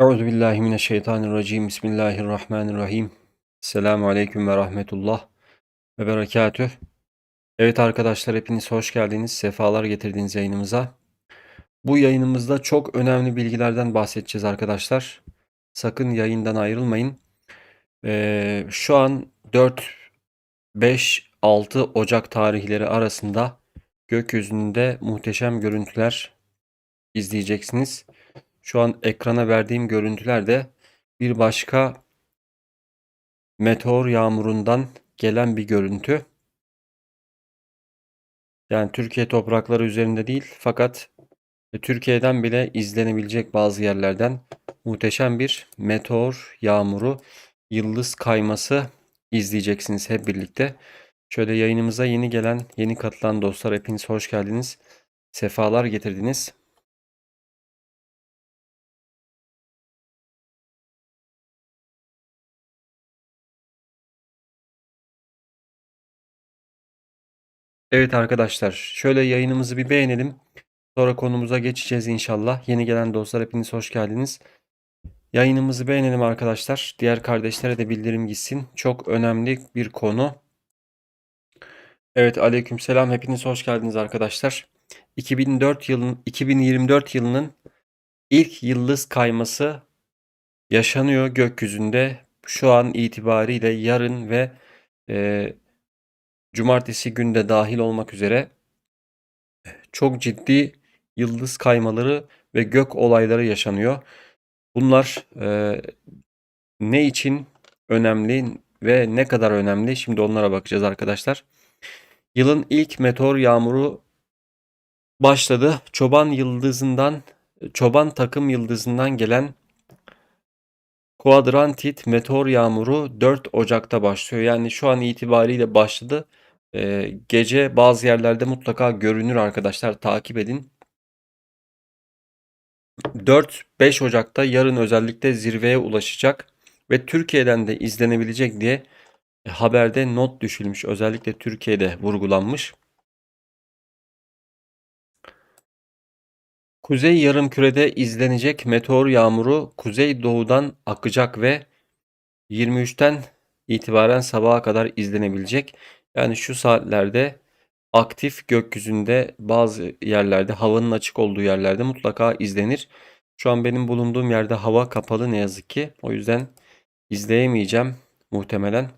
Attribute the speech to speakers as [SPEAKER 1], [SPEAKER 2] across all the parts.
[SPEAKER 1] Euzu billahi mineşşeytanirracim. Bismillahirrahmanirrahim. Selamun aleyküm ve rahmetullah ve berekatüh. Evet arkadaşlar hepiniz hoş geldiniz. Sefalar getirdiniz yayınımıza. Bu yayınımızda çok önemli bilgilerden bahsedeceğiz arkadaşlar. Sakın yayından ayrılmayın. Ee, şu an 4, 5, 6 Ocak tarihleri arasında gökyüzünde muhteşem görüntüler izleyeceksiniz. Şu an ekrana verdiğim görüntüler de bir başka meteor yağmurundan gelen bir görüntü. Yani Türkiye toprakları üzerinde değil fakat Türkiye'den bile izlenebilecek bazı yerlerden muhteşem bir meteor yağmuru, yıldız kayması izleyeceksiniz hep birlikte. Şöyle yayınımıza yeni gelen, yeni katılan dostlar hepiniz hoş geldiniz. Sefalar getirdiniz. Evet arkadaşlar, şöyle yayınımızı bir beğenelim. Sonra konumuza geçeceğiz inşallah. Yeni gelen dostlar hepiniz hoş geldiniz. Yayınımızı beğenelim arkadaşlar. Diğer kardeşlere de bildirim gitsin. Çok önemli bir konu. Evet aleykümselam hepiniz hoş geldiniz arkadaşlar. 2004 yılın 2024 yılının ilk yıldız kayması yaşanıyor gökyüzünde. Şu an itibariyle yarın ve e, cumartesi günde dahil olmak üzere çok ciddi yıldız kaymaları ve gök olayları yaşanıyor. Bunlar e, ne için önemli ve ne kadar önemli? Şimdi onlara bakacağız arkadaşlar. Yılın ilk meteor yağmuru başladı. Çoban yıldızından, çoban takım yıldızından gelen Kuadrantit meteor yağmuru 4 Ocak'ta başlıyor. Yani şu an itibariyle başladı. Ee, gece bazı yerlerde mutlaka görünür arkadaşlar. Takip edin. 4-5 Ocak'ta yarın özellikle zirveye ulaşacak ve Türkiye'den de izlenebilecek diye haberde not düşülmüş. Özellikle Türkiye'de vurgulanmış. Kuzey yarımkürede izlenecek meteor yağmuru kuzey doğudan akacak ve 23'ten itibaren sabaha kadar izlenebilecek. Yani şu saatlerde aktif gökyüzünde bazı yerlerde havanın açık olduğu yerlerde mutlaka izlenir. Şu an benim bulunduğum yerde hava kapalı ne yazık ki. O yüzden izleyemeyeceğim muhtemelen.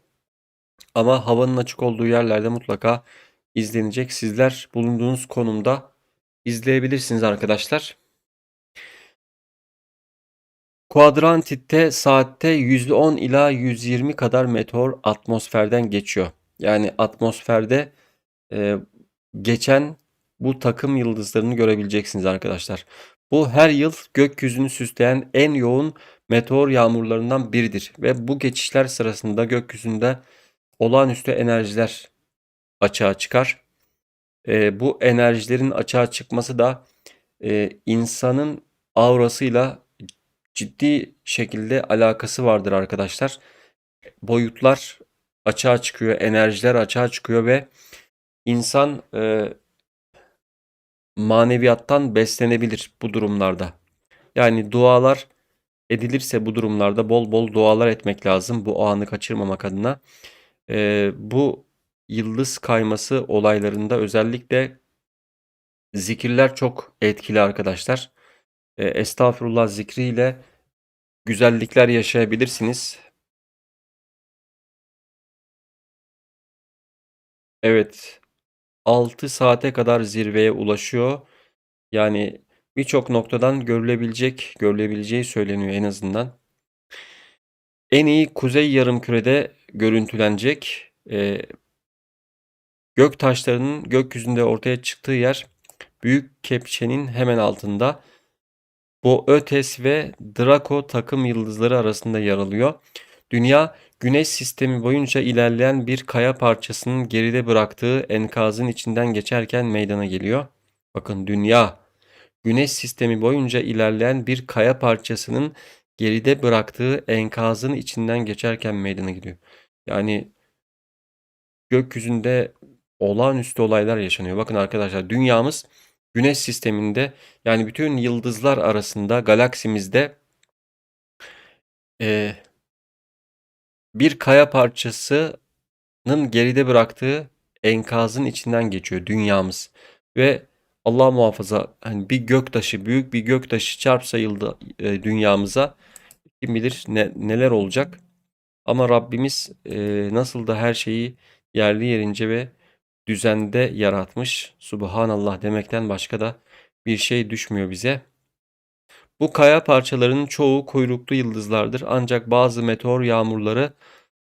[SPEAKER 1] Ama havanın açık olduğu yerlerde mutlaka izlenecek. Sizler bulunduğunuz konumda izleyebilirsiniz arkadaşlar. Kuadrantitte saatte 110 ila 120 kadar meteor atmosferden geçiyor. Yani atmosferde e, geçen bu takım yıldızlarını görebileceksiniz arkadaşlar. Bu her yıl gökyüzünü süsleyen en yoğun meteor yağmurlarından biridir ve bu geçişler sırasında gökyüzünde olağanüstü enerjiler açığa çıkar. E, bu enerjilerin açığa çıkması da e, insanın aurasıyla ciddi şekilde alakası vardır arkadaşlar. Boyutlar açığa çıkıyor, enerjiler açığa çıkıyor ve insan e, maneviyattan beslenebilir bu durumlarda. Yani dualar edilirse bu durumlarda bol bol dualar etmek lazım bu anı kaçırmamak adına. E, bu yıldız kayması olaylarında özellikle zikirler çok etkili arkadaşlar. E, estağfurullah zikriyle güzellikler yaşayabilirsiniz. Evet. 6 saate kadar zirveye ulaşıyor. Yani birçok noktadan görülebilecek, görülebileceği söyleniyor en azından. En iyi kuzey yarımkürede görüntülenecek. E, gök taşlarının gökyüzünde ortaya çıktığı yer Büyük Kepçe'nin hemen altında. Boötes ve Draco takım yıldızları arasında yer alıyor. Dünya Güneş sistemi boyunca ilerleyen bir kaya parçasının geride bıraktığı enkazın içinden geçerken meydana geliyor. Bakın dünya Güneş sistemi boyunca ilerleyen bir kaya parçasının geride bıraktığı enkazın içinden geçerken meydana geliyor. Yani gökyüzünde olağanüstü olaylar yaşanıyor. Bakın arkadaşlar dünyamız Güneş sisteminde yani bütün yıldızlar arasında galaksimizde Eee, bir kaya parçasının geride bıraktığı enkazın içinden geçiyor dünyamız ve Allah muhafaza hani bir göktaşı, büyük bir göktaşı çarpsa yılda e, dünyamıza kim bilir ne, neler olacak. Ama Rabbimiz e, nasıl da her şeyi yerli yerince ve düzende yaratmış. Subhanallah demekten başka da bir şey düşmüyor bize. Bu kaya parçalarının çoğu kuyruklu yıldızlardır ancak bazı meteor yağmurları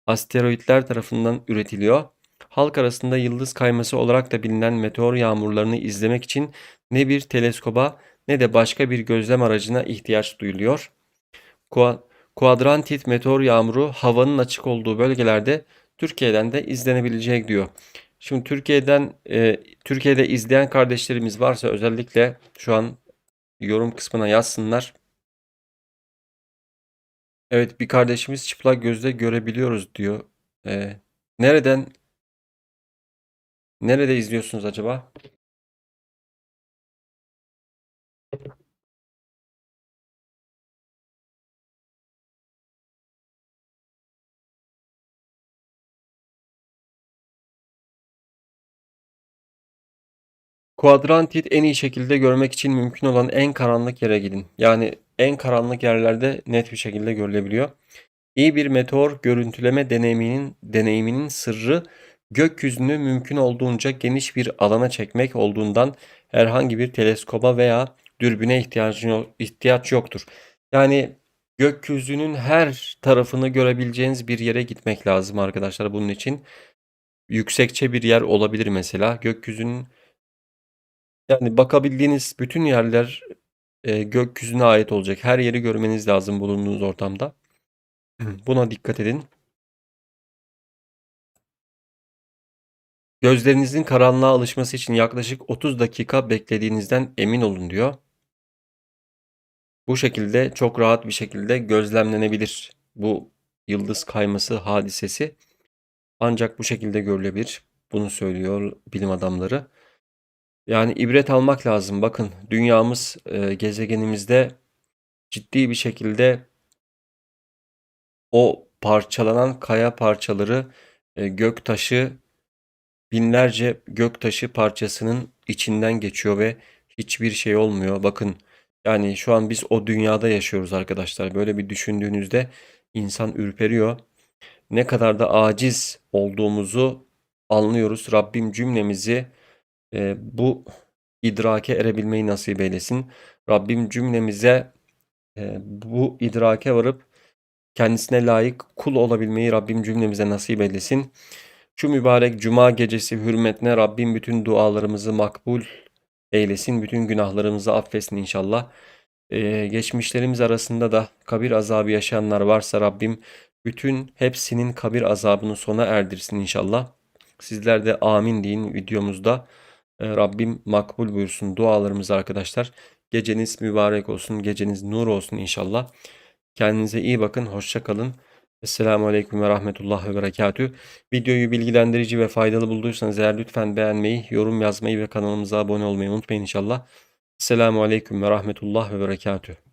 [SPEAKER 1] asteroitler tarafından üretiliyor. Halk arasında yıldız kayması olarak da bilinen meteor yağmurlarını izlemek için ne bir teleskoba ne de başka bir gözlem aracına ihtiyaç duyuluyor. Kuadrantit meteor yağmuru havanın açık olduğu bölgelerde Türkiye'den de izlenebilecek diyor. Şimdi Türkiye'den e, Türkiye'de izleyen kardeşlerimiz varsa özellikle şu an yorum kısmına yazsınlar. Evet bir kardeşimiz çıplak gözle görebiliyoruz diyor. Ee, nereden nerede izliyorsunuz acaba? Kuadrantit en iyi şekilde görmek için mümkün olan en karanlık yere gidin. Yani en karanlık yerlerde net bir şekilde görülebiliyor. İyi bir meteor görüntüleme deneyiminin deneyiminin sırrı gökyüzünü mümkün olduğunca geniş bir alana çekmek olduğundan herhangi bir teleskoba veya dürbüne ihtiyaç yoktur. Yani gökyüzünün her tarafını görebileceğiniz bir yere gitmek lazım arkadaşlar bunun için. Yüksekçe bir yer olabilir mesela. Gökyüzünün yani bakabildiğiniz bütün yerler e, gökyüzüne ait olacak. Her yeri görmeniz lazım bulunduğunuz ortamda. Buna dikkat edin. Gözlerinizin karanlığa alışması için yaklaşık 30 dakika beklediğinizden emin olun diyor. Bu şekilde çok rahat bir şekilde gözlemlenebilir bu yıldız kayması hadisesi. Ancak bu şekilde görülebilir. Bunu söylüyor bilim adamları. Yani ibret almak lazım. Bakın dünyamız e, gezegenimizde ciddi bir şekilde o parçalanan kaya parçaları e, göktaşı binlerce göktaşı parçasının içinden geçiyor ve hiçbir şey olmuyor. Bakın yani şu an biz o dünyada yaşıyoruz arkadaşlar. Böyle bir düşündüğünüzde insan ürperiyor. Ne kadar da aciz olduğumuzu anlıyoruz. Rabbim cümlemizi e, bu idrake erebilmeyi nasip eylesin. Rabbim cümlemize e, bu idrake varıp kendisine layık kul olabilmeyi Rabbim cümlemize nasip eylesin. Şu mübarek cuma gecesi hürmetine Rabbim bütün dualarımızı makbul eylesin. Bütün günahlarımızı affetsin inşallah. Ee, geçmişlerimiz arasında da kabir azabı yaşayanlar varsa Rabbim bütün hepsinin kabir azabını sona erdirsin inşallah. Sizler de amin deyin videomuzda. Ee, Rabbim makbul buyursun dualarımızı arkadaşlar. Geceniz mübarek olsun, geceniz nur olsun inşallah. Kendinize iyi bakın, hoşça kalın. Esselamu Aleyküm ve Rahmetullah ve Berekatü. Videoyu bilgilendirici ve faydalı bulduysanız eğer lütfen beğenmeyi, yorum yazmayı ve kanalımıza abone olmayı unutmayın inşallah. Esselamu Aleyküm ve Rahmetullah ve Berekatü.